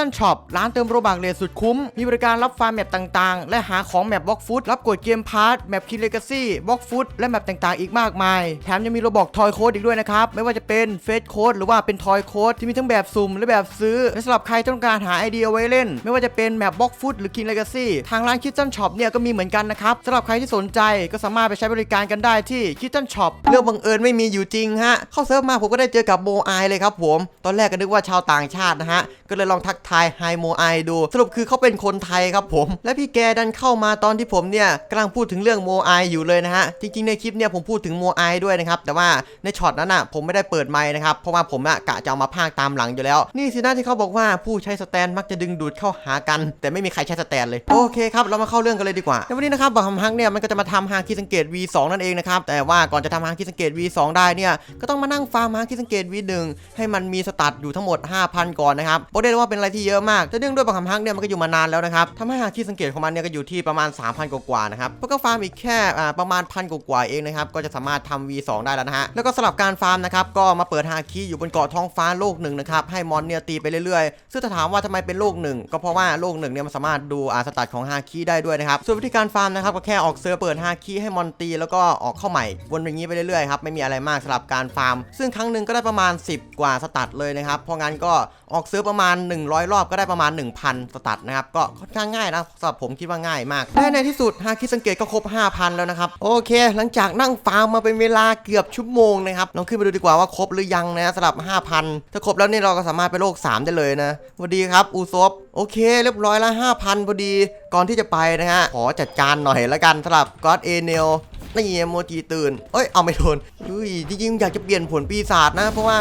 ตันช็อปร้านเติมโรบักเลทสุดคุ้ม มีบริการรับฟาร์มแมปต่างๆ และหาของแมปบล็อกฟุตรับกดเกมพาร์ทแมปคินเลกาซี่บล็อกฟุตและแมปต่างๆ อีกมากมาย แถมยังมีโรบอกทอยโค้ดอีกด้วยนะครับ ไม่ว่าจะเป็นเฟสโค้ดหรือว่าเป็นทอยโค้ดที่มีทั้งแบบสุ่มและแบบซื้อ และสำหรับใครต้องการหาไอเดียไว้เล่น ไม่ว่าจะเป็นแมปบล็อกฟุตหรือคินเลกาซี่ทางร้านคิดตันช็อปเนี่ยก็มีเหมือนกันนะครับสำหรับใครที่สนใจก็สามารถไปใช้บริการกันได้ที่คิดตันช็อปเรื่องบังเอิญไม่มีอยู่จริงฮะเข้าเซิร์ฟมาผมก็ได้เจอกับโมไอเลยครับผม ตอนแรกก็นึกว่าชาวต่างชาตินะฮะก็เลยลองทักทายไฮโมไอดู สรุปคือเขาเป็นคนไทยครับผม และพี่แกดันเข้ามาตอนที่ผมเนี่ยกำลังพูดถึงเรื่องโมไออยู่เลยนะฮะ จริงๆในคลิปเนี่ยผมพูดถึงโมไอด้วยนะครับ แต่ว่าในช็อตนั้นอะผมไม่ได้เปิดไมค์นะครับ เพราะว่าผมอะกะจะเอามาพากตามหลังอยู่แล้ว นี่สินะที่เขาบอกว่าผู้ใช้สแตนมักจะดึงดูดเข้าหากัน แต่ไม่มีใครใช้สแตนเลยโอเคครับเรามาเข้าเรื่องกันเลยดีกว่าในวันนี้นะครับบัมฮักเนี่ยมันก็จะมาทำฮางคีสังเกต V2 นั่นเองนะครับแต่ว่าก่อนจะทำฮางคีสังเกต V2 ได้เนี่ยก็ต้องมานั่งฟาร์มฮางคีสังเกต V1 ให้มันมีสตัดอยู่ทั้งหมด 5,000 ก่อนนะครับบอกได้เลยว่าเป็นอะไรที่เยอะมากแต่เนื่องด้วยบัมฮักเนี่ยมันก็อยู่มานานแล้วนะครับทำให้ฮางคีสังเกตของมันเนี่ยก็อยู่ที่ประมาณ 3,000 กว่าๆนะครับแล้วก็ฟาร์มอีกแค่ประมาณพันกว่าเองนะครับก็จะสามารถทำ V2 ได้แล้วนะฮะแล้วก็สลับการฟาร์มนะครับก็มาเปิดฮาคีอยู่บนเกาะท้องฟ้าโลกหนึ่งนะครับให้มอนเนี่ยตีไปเรื่อยๆซึ่งถ้าถามว่าทำไมเป็นโลกหนึ่งก็เพราะว่าโลกหนึ่งเนี่ยมันสามารถดูอาสตัดของฮาคีได้ด้วยนะครับส่วนวิธีการฟาร์มนะครับก็แค่ออกเซิร์ฟเปิดฮาคีให้มอนตีแล้วก็ออกเข้าใหม่วนอย่างนี้ไปเรื่อยๆครับไม่มีอะไรมากสำหรับการฟาร์ม ซึ่งครั้งหนึ่งก็ได้ประมาณ 10 กว่าสตัดเลยนะครับเพราะงั้นก็ ออกซิร์ฟประมาณ 100 รอบก็ได้ประมาณ 1,000 สตัดนะครับ ก็ค่อนข้างง่ายนะสำหรับผมคิดว่าง่ายมากและในที่สุดฮาคิสังเกตก็ครบ 5,000 แล้วนะครับ โอเค หลังจากนั่งฟาร์มมาเป็นเวลาเกือบชั่วโมงนะครับลองขึ้นไปดูดีกว่าว่าครบหรือยังนะสำหรับ 5,000 ถ้าครบแล้วนี่เราก็สามารถไปโลก 3 ได้เลยนะสวัสดีครับอูซบโอเค เรียบร้อยล้ว5,000พอดีก่อนที่จะไปนะฮะขอจัดการหน่อยละกันสำหรับก็อดเอเนล นี่โมจิตื่น เอ้ย เอาไม่โดนอุ้ยจริงๆอยากจะเปลี่ยนผลปีศาจนะ เพราะว่า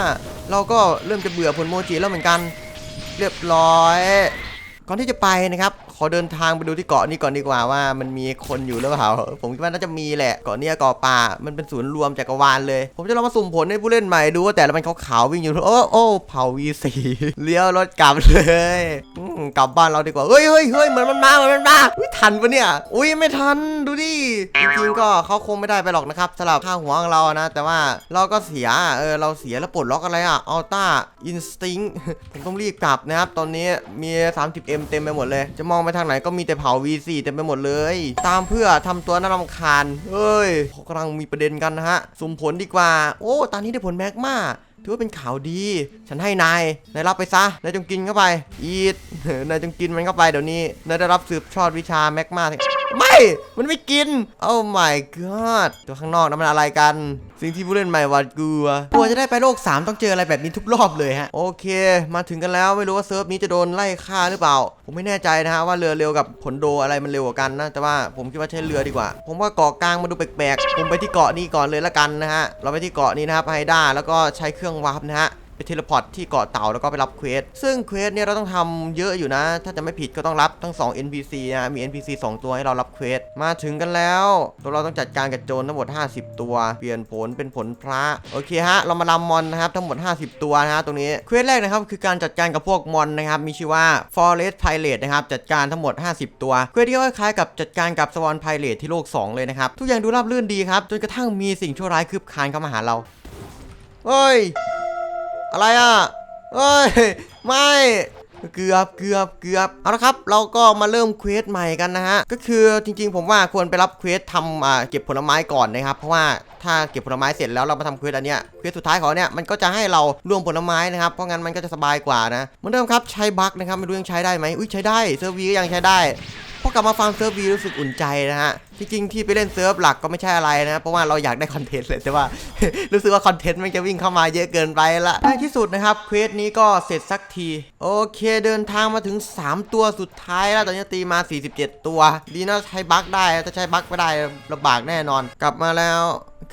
เราก็เริ่มจะเบื่อผลโมจิแล้วเหมือนกัน เรียบร้อย ก่อนที่จะไปนะครับ ขอเดินทางไปดูที่เกาะนี้ก่อนดีกว่าว่ามันมีคนอยู่หรือเปล่า ผมคิดว่าน่าจะมีแหละ เกาะเนี้ยเกาะป่า มันเป็นศูนย์รวมจักรวาลเลย ผมจะลองมาสุ่มผลให้ผู้เล่นใหม่ดูว่าแต่ละมันขาวๆวิ่งอยู่ โอ้โอ้เผาวีสีเลี้ยวรถกลับเลยกลับบ้านเราดีกว่าเฮ้ยเฮ้ยเฮ้ยเหมือนมันมาเหมือนมันมาอุ้ยทันปะเนี่ย อุ้ยไม่ทันดูดิ จริงๆก็เขาคงไม่ได้ไปหรอกนะครับสำหรับค่าหัวของเรานะ แต่ว่าเราก็เสีย เออเราเสียแล้วปลดล็อกอะไรอะอัลต้าอินสติ้งผมต้องรีบกลับนะครับ ตอนนี้มี 30M เต็มไปหมดเลย จะมองไปทางไหนก็มีแต่เผา V4 เต็มไปหมดเลย ตามเพื่อทำตัวน่ารำคาญเฮ้ยเขากำลังมีประเด็นกันนะฮะ สุ่มผลดีกว่า โอ้ตอนนี้ได้ผลแมกมาถือว่าเป็นข่าวดี ฉันให้นาย นายรับไปซะ นายจงกินเข้าไป อีทนายจงกินมันเข้าไปเดี๋ยวนี้ นายได้รับสืบชอดวิชาแมกมา ไม่ มันไม่กิน โอ้ my god ตัวข้างนอกนั้นมันอะไรกัน สิ่งที่ผู้เล่นใหม่หวาดกลัว กลัวจะได้ไปโลก 3 ต้องเจออะไรแบบนี้ทุกรอบเลยฮะ โอเค มาถึงกันแล้วไม่รู้ว่าเซิร์ฟนี้จะโดนไล่ฆ่าหรือเปล่า ผมไม่แน่ใจนะฮะว่าเรือเร็วกับผลโดอะไรมันเร็วกว่ากันนะ แต่ว่าผมคิดว่าใช้เรือดีกว่า ผมว่าเกาะกลางมาดูแปลกๆ ผมไปที่เกาะนี้ก่อนเลยละกันนะฮะ เราไปที่เกาะนี้นะครับไฮด้าแล้วก็ใช้เครื่องวาร์ปนะฮะ ไปเทเลพอร์ตที่เกาะเต่าแล้วก็ไปรับเควส ซึ่งเควสเนี่ยเราต้องทำเยอะอยู่นะ ถ้าจะไม่ผิดก็ต้องรับทั้ง 2 NPC นะมี NPC 2 ตัวให้เรารับเควส มาถึงกันแล้วตัวเราต้องจัดการกับโจรทั้งหมด 50 ตัว เปลี่ยนผลเป็นผลพระ โอเคฮะ เรามาลำมอนนะครับทั้งหมด 50 ตัวนะฮะตรงนี้เควสแรกนะครับคือการจัดการกับพวกมอนนะครับมีชื่อว่า Forest Pirate นะครับจัดการทั้งหมด 50 ตัวเควสที่คล้ายๆกับจัดการกับ Swan Pirate ที่โลก 2 เลยนะครับทุกอย่างดูราบรื่นดีครับจนกระทั่งมีสิ่งชั่วร้ายคืบคานเข้ามาหาเราเฮ้ย อะไรอะเอ้ย ไม่เกือบเกือบเกือบเอาละครับ เราก็มาเริ่มเควสใหม่กันนะฮะ ก็คือจริงๆ ผมว่าควรไปรับเควสทำอ่าเก็บผลไม้ก่อนนะครับ เพราะว่าถ้าเก็บผลไม้เสร็จแล้วเรามาทำเควสอันเนี้ยเควสสุดท้ายของเนี่ยมันก็จะให้เรารวมผลไม้นะครับ เพราะงั้นมันก็จะสบายกว่านะเหมือนเดิมครับใช้บั๊กนะครับไม่รู้ยังใช้ได้ไหมอุ้ยใช้ได้เซอร์วีก็ยังใช้ได้ พอกลับมาฟาร์มเซิร์ฟวีรู้สึกอุ่นใจนะฮะที่จริงที่ไปเล่นเซิร์ฟหลักก็ไม่ใช่อะไรนะเพราะว่าเราอยากได้คอนเทนต์เลยแต่ว่า รู้สึกว่าคอนเทนต์มันจะวิ่งเข้ามาเยอะเกินไปละในที่สุดนะครับเควสนี้ก็เสร็จสักที โอเคเดินทางมาถึง 3 ตัวสุดท้ายแล้วตอนนี้ตีมา 47 ตัว ดีนะใช้บั๊กได้ถ้าใช้บั๊กไม่ได้ลำบากแน่นอน กลับมาแล้ว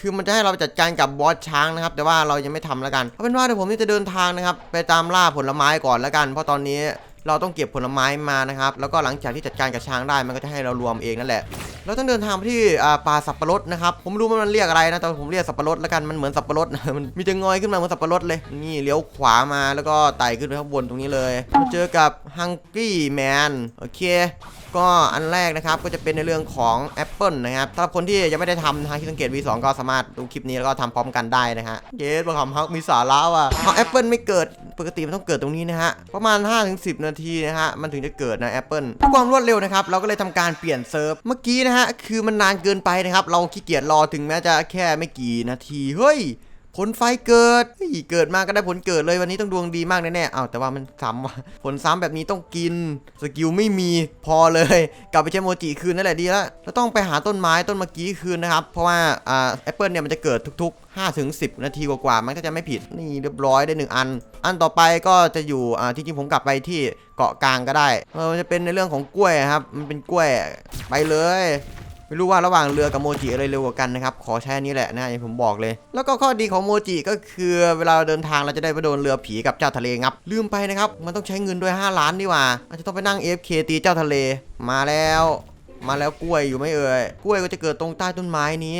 คือมันจะให้เราจัดการกับบอสช้างนะครับ แต่ว่าเรายังไม่ทำแล้วกันเอาเป็นว่าเดี๋ยวผมนี่จะเดินทางนะครับ ไปตามล่าผลไม้ก่อนแล้วกัน เพราะตอนนี้ เราต้องเก็บผลไม้มานะครับ แล้วก็หลังจากที่จัดการกับช้างได้มันก็จะให้เรารวมเองนั่นแหละ เราต้องเดินทางไปที่ป่าสับปะรดนะครับ ผมไม่รู้ว่ามันเรียกอะไรนะ แต่ผมเรียกสับปะรดแล้วกัน มันเหมือนสับปะรด มันมีจะงอยขึ้นมาเหมือนสับปะรดเลย นี่เลี้ยวขวามาแล้วก็ไต่ขึ้นไปข้างบนตรงนี้เลยมาเจอกับฮังกี้แมน โอเคก็อันแรกนะครับก็จะเป็นในเรื่องของแอปเปิลนะครับสำหรับคนที่ยังไม่ได้ทำทางที่สังเกต V2 ก็สามารถดูคลิปนี้แล้วก็ทำพร้อมกันได้นะฮะเยสบางคำฮักมีสาระว่ะเอาแอปเปิลไม่เกิด ปกติมันต้องเกิดตรงนี้นะฮะ ประมาณ 5-10 นาทีนะฮะ มันถึงจะเกิดนะแอปเปิลเพื่อความรวดเร็วนะครับ เราก็เลยทำการเปลี่ยนเซิร์ฟ เมื่อกี้นะฮะ คือมันนานเกินไปนะครับ เราขี้เกียจรอถึงแม้จะแค่ไม่กี่นาที เฮ้ย ผลไฟเกิดเฮ้เกิดมาก็ได้ผลเกิดเลยวันนี้ต้องดวงดีมากแน่ๆอ้าวแต่ว่ามันซ้ำว่ะผลซ้ำแบบนี้ต้องกิน สกิลไม่มีพอเลย กลับไปใช้โมจิคืนนั่นแหละดีแล้วแล้วต้องไปหาต้นไม้ต้นเมื่อกี้คืนนะครับ เพราะว่าอ่าแอปเปิลเนี่ยมันจะเกิดทุกๆ5ถึง10 นาทีกว่าๆมันก็จะไม่ผิดนี่เรียบร้อยได้หนึ่งอัน อันต่อไปก็จะอยู่อ่าที่จริงผมกลับไปที่เกาะกลางก็ได้มันจะเป็นในเรื่องของกล้วยครับมันเป็นกล้วยไปเลย ไม่รู้ว่าระหว่างเรือกับโมจิอะไรเร็วกว่ากันนะครับ ขอใช้อันนี้แหละนะอย่างผมบอกเลย แล้วก็ข้อดีของโมจิก็คือเวลาเราเดินทางเราจะได้ไปโดนเรือผีกับเจ้าทะเลงับ ลืมไปนะครับ มันต้องใช้เงินด้วย 5 ล้านนี่ว่าอาจจะต้องไปนั่ง AFK ตีเจ้าทะเล มาแล้ว มาแล้วกล้วยอยู่ไหม่เอ่ย กล้วยก็จะเกิดตรงใต้ต้นไม้นี้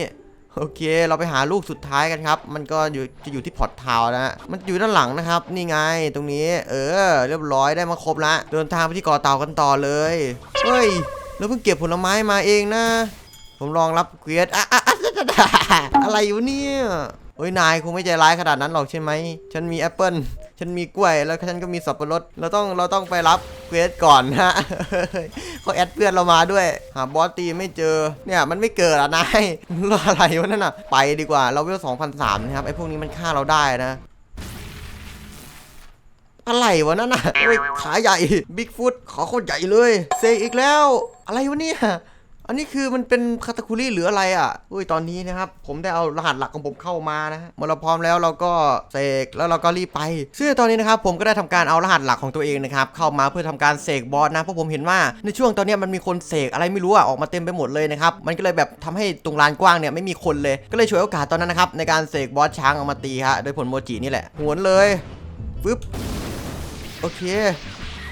โอเค เราไปหาลูกสุดท้ายกันครับ มันก็อยู่จะอยู่ที่พอร์ตทาวน์นะฮะมันอยู่ด้านหลังนะครับ นี่ไง ตรงนี้ เออ เรียบร้อยได้มาครบละ เดินทางไปที่เกาะเต่ากันต่อเลย เฮ้ย แล้วเพิ่งเก็บผลไม้มาเองนะ ผมลองรับเควสอะอะอะอะไรอยู่เนี่ยโอ้ยนายคงไม่ใจร้ายขนาดนั้นหรอกใช่ไหม ฉันมีแอปเปิลฉันมีกล้วย แล้วฉันก็มีสับปะรด เราต้องเราต้องไปรับเควสก่อนนะเขาแอดเพื่อนเรามาด้วย หาบอสตีไม่เจอ เนี่ยมันไม่เกิดอะนายรออะไรวะนั่นอะ ไปดีกว่า เราเวลสองพันสามนะครับไอ้พวกนี้มันฆ่าเราได้นะ อะไรวะนั่นน่ะเฮ้ยขาใหญ่บิ๊กฟุตขอโคตรใหญ่เลยเซกอีกแล้ว อะไรวะเนี่ยอันนี้คือมันเป็นคาตาคุรี่หรืออะไรอะอุ้ยตอนนี้นะครับ ผมได้เอารหัสหลักของผมเข้ามานะเมื่อเราพร้อมแล้วเราก็เสกแล้วเราก็รีบไป ซึ่งตอนนี้นะครับผมก็ได้ทำการเอารหัสหลักของตัวเองนะครับเข้ามาเพื่อทำการเสกบอสนะเพราะผมเห็นว่าในช่วงตอนนี้มันมีคนเสกอะไรไม่รู้อะออกมาเต็มไปหมดเลยนะครับมันก็เลยแบบทำให้ตรงลานกว้างเนี่ยไม่มีคนเลยก็เลยฉวยโอกาสตอนนั้นนะครับในการเสกบอสช้างออกมาตีฮะโดยผลโมจินี่แหละหวนเลยปึ๊บ อเค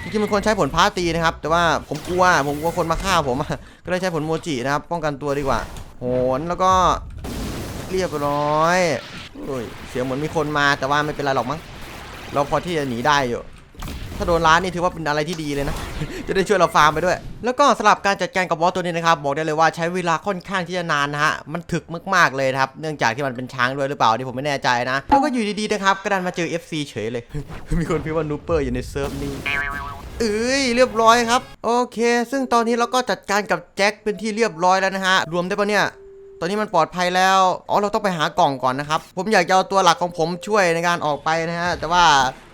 จริงๆมันควรใช้ผลพาตีนะครับ แต่ว่าผมกลัวผมกลัวคนมาฆ่าผม ก็เลยใช้ผลโมจินะครับ ป้องกันตัวดีกว่า โหนแล้วก็เรียบร้อยอยเสียงเหมือนมีคนมาแต่ว่าไม่เป็นไรหรอกมั้งเราพอที่จะหนีได้อยู่ ถ้าโดนร้านนี่ถือว่าเป็นอะไรที่ดีเลยนะ จะได้ช่วยเราฟาร์มไปด้วย แล้วก็สำหรับการจัดการกับบอสตัวนี้นะครับ บอกได้เลยว่าใช้เวลาค่อนข้างที่จะนานนะฮะ มันถึกมากๆเลยครับ เนื่องจากที่มันเป็นช้างด้วยหรือเปล่าที่ผมไม่แน่ใจนะ แล้วก็อยู่ดีๆนะครับก็ดันมาเจอ FC เฉยเลย มีคนพิมพ์ว่านูเปอร์อยู่ในเซิร์ฟนี้เอ้ยเรียบร้อยครับ โอเค ซึ่งตอนนี้เราก็จัดการกับแจ็คเป็นที่เรียบร้อยแล้วนะฮะ รวมได้ปะเนี่ย ตอนนี้มันปลอดภัยแล้ว อ๋อ เราต้องไปหากล่องก่อนนะครับ ผมอยากจะเอาตัวหลักของผมช่วยในการออกไปนะฮะ แต่ว่า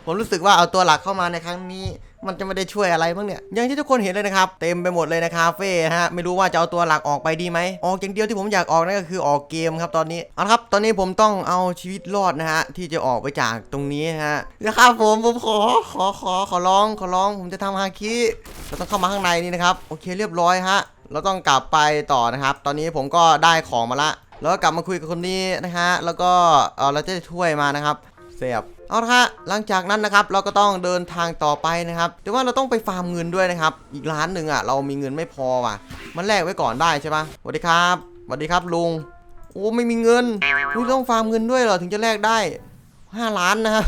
ผมรู้สึกว่าเอาตัวหลักเข้ามาในครั้งนี้ มันจะไม่ได้ช่วยอะไรบ้างเนี่ย อย่างที่ทุกคนเห็นเลยนะครับ เต็มไปหมดเลยนะคาเฟ่ฮะ ไม่รู้ว่าจะเอาตัวหลักออกไปดีไหม ออกอย่างเดียวที่ผมอยากออกนั่นก็คือออกเกมครับตอนนี้ เอาละครับ ตอนนี้ผมต้องเอาชีวิตรอดนะฮะ ที่จะออกไปจากตรงนี้นะฮะนะครับผม ผมขอ ขอ ขอ ขอร้อง ขอร้อง ผมจะทำฮาคิเราต้องเข้ามาข้างในนี่นะครับ โอเคเรียบร้อยฮะ เราต้องกลับไปต่อนะครับ ตอนนี้ผมก็ได้ของมาละ แล้วกลับมาคุยกับคนนี้นะฮะ แล้วก็เออเราจะได้ถ้วยมานะครับเสียบ เอาละฮะหลังจากนั้นนะครับเราก็ต้องเดินทางต่อไปนะครับแต่ว่าเราต้องไปฟาร์มเงินด้วยนะครับอีกร้านหนึ่งอะเรามีเงินไม่พอว่ะ มันแลกไว้ก่อนได้ใช่ปะสวัสดีครับสวัสดีครับลุงโอ้ไม่มีเงินลุงต้องฟาร์มเงินด้วยเหรอถึงจะแลกได้5ล้านนะฮะ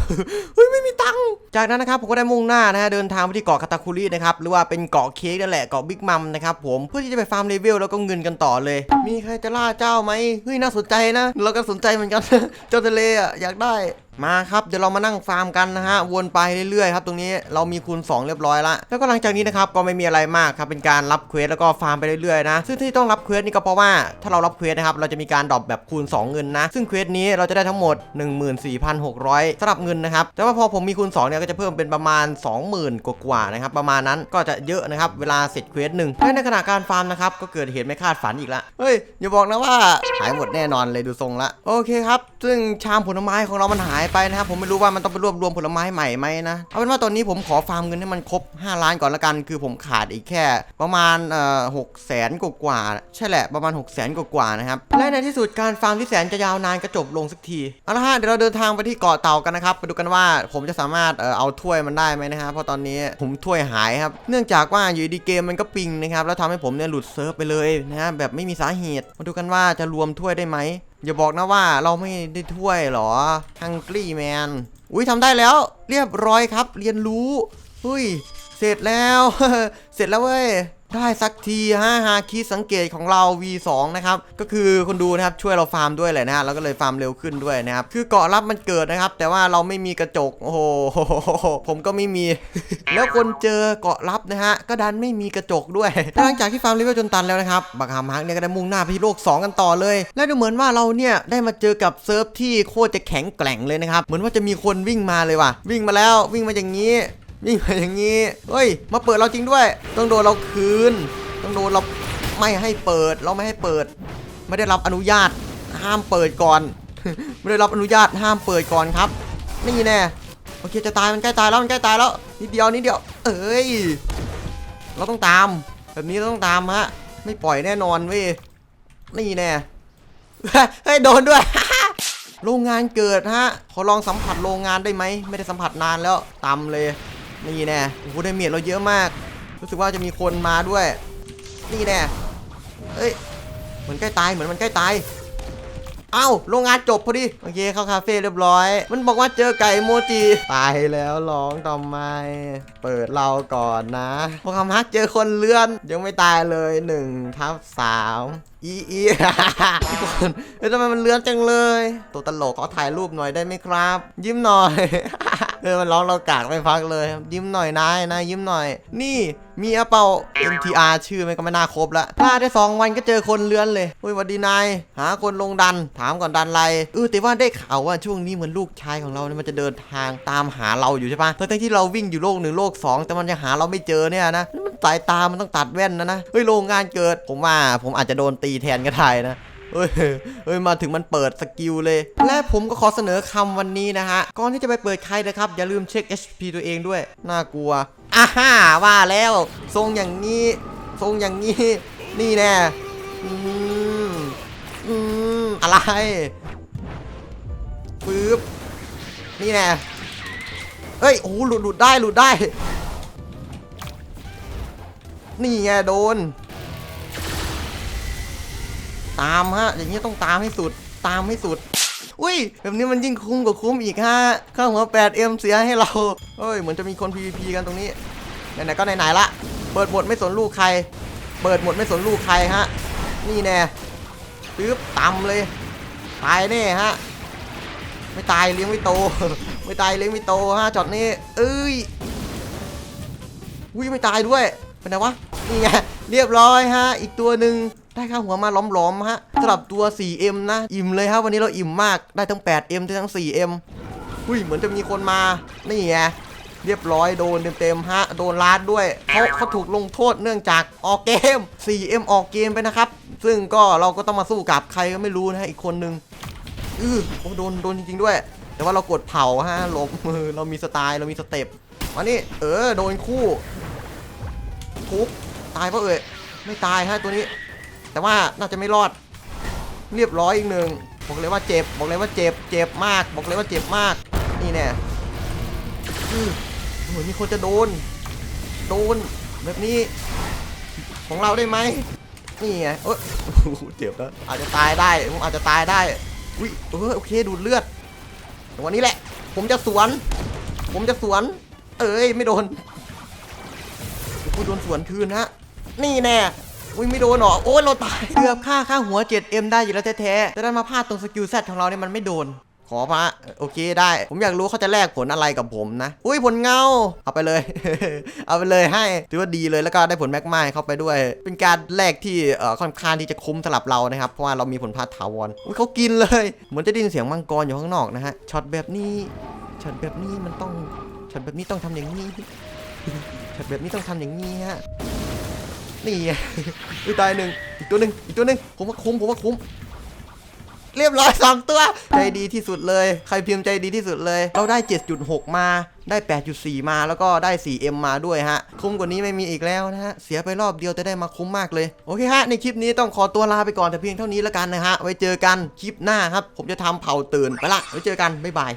เฮ้ยไม่มีตังค์จากนั้นนะครับผมก็ได้มุ่งหน้านะฮะเดินทางไปที่เกาะคาตาคุรินะครับหรือว่าเป็นเกาะเค้กนั่นแหละเกาะบิ๊กมัมนะครับผมเพื่อที่จะไปฟาร์มเลเวลแล้วก็เงินกันต่อเลย มีใครจะล่าเจ้าไหมเฮ้ยน่าสนใจนะ เราก็สนใจเหมือนกันเจ้าทะเลอะอยากได้มาครับเดี๋ยวเรามานั่งฟาร์มกันนะฮะวนไปเรื่อยๆครับตรงนี้เรามีคูณ 2 เรียบร้อยละแล้วก็หลังจากนี้นะครับก็ไม่มีอะไรมากครับเป็นการรับเควสแล้วก็ฟาร์มไปเรื่อยๆนะซึ่งที่ต้องรับเควสนี่ก็เพราะว่าถ้าเรารับเควสนะครับเราจะมีการดรอปแบบคูณ 2 เงินนะ ซึ่งเควสนี้เราจะได้ทั้งหมด 14,600สำหรับเงินนะครับแต่ว่าพอผมมีคูณ2เนี่ยก็จะเพิ่มเป็นประมาณ 20,000 กว่าๆนะครับประมาณนั้นก็จะเยอะนะครับเวลาเสร็จเควสหนึ่งและในขณะการฟาร์มนะครับก็เกิดเหตุไม่คาดฝันอีกละเฮ้ยอย่าบอกนะว่าหายหมดแน่นอนเลยดูทรงละโอเคครับซึ่งชามผลไม้ของเรามันหายไปนะครับผมไม่รู้ว่ามันต้องไปรวบรวมผลไม้ใหม่ไหมนะเอาเป็นว่าตอนนี้ผมขอฟาร์มเงินให้มันครบ 5 ล้านก่อนละกัน คือผมขาดอีกแค่ ประมาณเอ่อหกแสนกว่าใช่แหละประมาณ6 0แสนกว่านะครับและในที่สุดการฟาร์มที่แสนจะยาวนานก็จบลงสักทีเอาละฮะเดี๋ยวเราเดินทางไปที่เกาะเต่ากันนะครับไปดูกันว่าผมจะสามารถเอ่อเอาถ้วยมันได้ไหมนะฮะเพราะตอนนี้ผมถ้วยหายครับเนื่องจากว่าอยู่ดีเกมมันก็ปิงนะครับแล้วทำให้ผมเนี่ยหลุดเซิร์ฟไปเลยนะฮะแบบไม่มีสาเหตุมาดูกันว่าจะรวมถ้วยได้ไหม อย่าบอกนะว่าเราไม่ได้ถ้วยหรอฮังกี้แมนอุ้ยทำได้แล้ว เรียบร้อยครับ เรียนรู้ อุ้ย เสร็จแล้ว เสร็จแล้วเว้ย ได้สักทีฮะฮาคีสังเกตของเรา V2 นะครับก็คือคนดูนะครับช่วยเราฟาร์มด้วยแหละนะฮะแล้วก็เลยฟาร์มเร็วขึ้นด้วยนะครับคือเกาะรับมันเกิดนะครับ แต่ว่าเราไม่มีกระจกโอ้โหผมก็ไม่มี แล้วคนเจอเกาะรับนะฮะก็ดันไม่มีกระจกด้วยหลังจากที่ฟาร์มเลเวลจนตันแล้วนะครับบักฮามาร์กเนี่ยก็ได้มุ่งหน้าไปที่โลก 2 กันต่อเลย และดูเหมือนว่าเราเนี่ยได้มาเจอกับเซิร์ฟที่โคตรจะแข็งแกร่งเลยนะครับเหมือนว่าจะมีคนวิ่งมาเลยว่ะ วิ่งมาแล้ววิ่งมาอย่างนี้ วิ่งมาอย่างนี้เฮ้ย มาเปิดเราจริงด้วย ต้องโดนเราคืน ต้องโดนเราไม่ให้เปิด เราไม่ให้เปิด ไม่ได้รับอนุญาต ห้ามเปิดก่อน ไม่ได้รับอนุญาตห้ามเปิดก่อนครับ นี่แน่ โอเคจะตายมันใกล้ตายแล้วมันใกล้ตายแล้วนิดเดียวนิดเดียว เอ้ย เราต้องตาม แบบนี้เราต้องตามฮะ ไม่ปล่อยแน่นอนเว้ย นี่แน่ เฮ้ยโดนด้วยโรงงานเกิดฮะ ขอลองสัมผัสโรงงานได้ไหม ไม่ได้สัมผัสนานแล้วตำเลย นี่แน่โอ้โหได้เมียเราเยอะมาก รู้สึกว่าจะมีคนมาด้วย นี่แน่เอ้ยเหมือนใกล้ตายเหมือนมันใกล้ตายเอ้าโรงงานจบพอดีโอเคเข้าคาเฟ่เรียบร้อย มันบอกว่าเจอไก่โมจิตายแล้วร้องทำไม เปิดเราก่อนนะพอคำฮักเจอคนเลื่อน ยังไม่ตายเลย1ทับ3อีอีทุกคนเฮ้ยทำไมมันเลื่อนจังเลย ตัวตลกขอถ่ายรูปหน่อยได้ไหมครับ ยิ้มหน่อย เออมันร้องเรากากไม่พักเลย ยิ้มหน่อยนายนายยิ้มหน่อย นี่มีอะเปา NTR ชื่อมันก็ไม่น่าครบละพลาดได้ 2 วันก็เจอคนเลือนเลยเฮ้ยวัดดีนาย หาคนลงดัน ถามก่อนดันอะไรเออแต่ว่าได้ข่าวว่าช่วงนี้เหมือนลูกชายของเราเนี่ยมันจะเดินทางตามหาเราอยู่ใช่ปะทั้งที่เราวิ่งอยู่โลกหนึ่งโลกสองแต่มันยังหาเราไม่เจอเนี่ยนะมันสายตามันต้องตัดแว่นนะนะเฮ้ยโรงงานเกิด ผมว่าผมอาจจะโดนตีแทนก็ได้นะ เฮ้ยเฮ้ย มาถึงมันเปิดสกิลเลย และผมก็ขอเสนอคำวันนี้นะฮะ ก่อนที่จะไปเปิดใครนะครับ อย่าลืมเช็ค HP ตัวเองด้วย น่ากลัวอ่าฮ่าว่าแล้ว ทรงอย่างนี้ ทรงอย่างนี้ นี่แน่อืมอืมอะไรปึ๊บ นี่แน่เฮ้ย โอ้หหลุดหลุดได้ หลุดได้ นี่ไงโดน ตามฮะ อย่างนี้ต้องตามให้สุด ตามให้สุด อุ้ย แบบนี้มันยิ่งคุ้มกว่าคุ้มอีกฮะข้าหัว 8M เสียให้เราเฮ้ย เหมือนจะมีคน PVP กันตรงนี้ ไหนๆ ก็ไหนๆ ละ เปิดหมดไม่สนลูกใคร เปิดหมดไม่สนลูกใครฮะ นี่แน่ปึ๊บตำเลย ตายแน่ฮะ ไม่ตายเลี้ยงไม่โต ไม่ตายเลี้ยงไม่โตฮะจอดนี้เอ้ยอุ้ยไม่ตายด้วย เป็นไงวะ นี่ไง เรียบร้อยฮะ อีกตัวหนึ่ง ได้ข้าหัวมาล้อมๆฮะสำหรับตัว 4M นะ อิ่มเลยครับวันนี้เราอิ่มมากได้ทั้ง 8M ได้ทั้ง 4M อุ้ยเหมือนจะมีคนมา นี่ไงเรียบร้อยโดนเต็มๆฮะ โดนลาดด้วยเขาเขาถูกลงโทษเนื่องจากออกเกม 4M ออกเกมไปนะครับ ซึ่งก็เราก็ต้องมาสู้กับใครก็ไม่รู้นะฮะอีกคนนึงอือโอ้โดนโดนจริงๆด้วย แต่ว่าเรากดเผาฮะหลบมือเรามีสไตล์เรามีสเต็ปมานี่เออโดนคู่ทุบตายปะเอ่ยไม่ตายฮะตัวนี้ แต่ว่าน่าจะไม่รอด เรียบร้อยอีกหนึ่งบอกเลยว่าเจ็บ บอกเลยว่าเจ็บ เจ็บมาก บอกเลยว่าเจ็บมาก นี่แน่อื้อเหมือนมีคนจะโดน โดน แบบนี้ ของเราได้ไหมนี่ไงเออเจ็บแล้วอาจจะตายได้ผมอาจจะตายได้ อุ้ยเออโอเคดูดเลือดวันนี้แหละ ผมจะสวน ผมจะสวน เอ้ยไม่โดนโอ้โดนสวนคืนฮะ นี่แน่ อุ้ยไม่โดนหรอโอ้ยเราตายเกือบฆ่าค่าหัว 7M ได้อยู่แล้วแท้ๆแต่ได้มาพลาดตรงสกิลแซของเราเนี่ยมันไม่โดน ขอพระโอเคได้ ผมอยากรู้เขาจะแลกผลอะไรกับผมนะ อุ้ยผลเงา เอาไปเลย เอาไปเลยให้ถือว่าดีเลยแล้วก็ได้ผลแม็กไมเข้าไปด้วย เป็นการแลกที่เอ่อค่อนข้างที่จะคุ้มสำหรับเรานะครับ เพราะว่าเรามีผลพลาดถาวรอุ้ยเขากินเลยเหมือนจะได้ยินเสียงมังกรอยู่ข้างนอกนะฮะช็อตแบบนี้ช็อตแบบนี้มันต้องช็อตแบบนี้ต้องทำอย่างนี้ช็อตแบบนี้ต้องทำอย่างนี้ฮะ นี่ไงอุ้ยตายหนึ่งอีกตัวหนึ่งอีกตัวหนึ่งผมว่าคุ้มผมว่าคุ้มเรียบร้อยสองตัว ใจดีที่สุดเลย ใครพิมพ์ใจดีที่สุดเลย เราได้ 7.6 มาได้ 8.4 มาแล้วก็ได้ 4M มาด้วยฮะ คุ้มกว่านี้ไม่มีอีกแล้วนะฮะ เสียไปรอบเดียวแต่ได้มาคุ้มมากเลย โอเคฮะ ในคลิปนี้ต้องขอตัวลาไปก่อนแต่เพียงเท่านี้แล้วกันนะฮะ ไว้เจอกันคลิปหน้าครับ ผมจะทำเผาตื่นไปละไว้เจอกัน บ๊ายบาย